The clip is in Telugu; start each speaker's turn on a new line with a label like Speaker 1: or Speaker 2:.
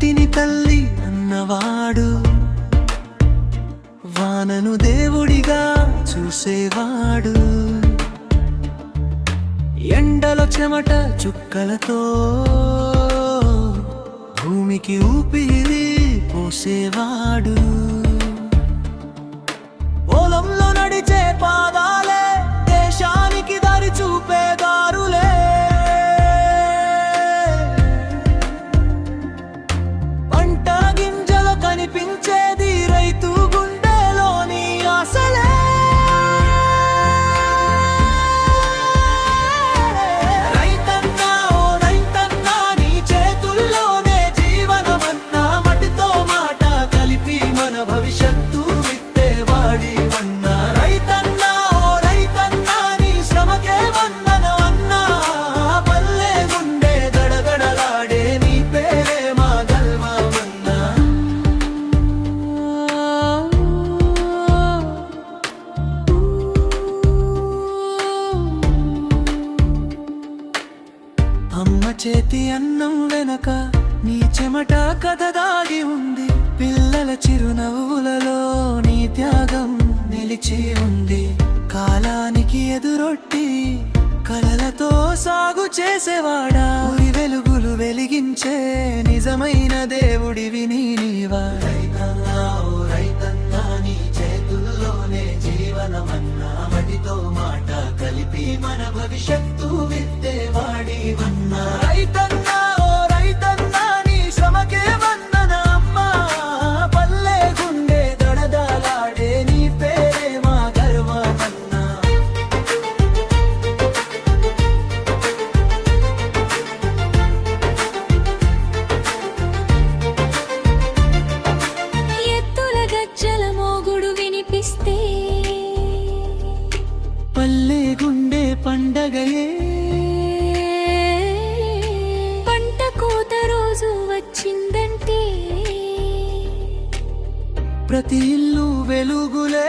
Speaker 1: పుట్టిని తల్లి అన్నవాడు. వానను దేవుడిగా చూసేవాడు. ఎండల చెమట చుక్కలతో భూమికి ఊపిరి పోసేవాడు. అమ్మ చేతి అన్నం వెనక నీ చెమట కథ దాగి ఉంది. పిల్లల చిరునవ్వులలో నీ త్యాగం నిలిచి ఉంది. కాలానికి ఎదురొట్టి కలలతో సాగు చేసేవాడా? వెలుగులు వెలిగించే నిజమైన దేవుడివి నీ నీవా? రైతన్నా ఓ రైతన్నా నీ చేతుల్లోనే జీవనమన్నా. కలిపి మన భవిష్యత్తు విత్తేవాడి వన్నా. ప్రతి ఇల్లు వెలుగులే.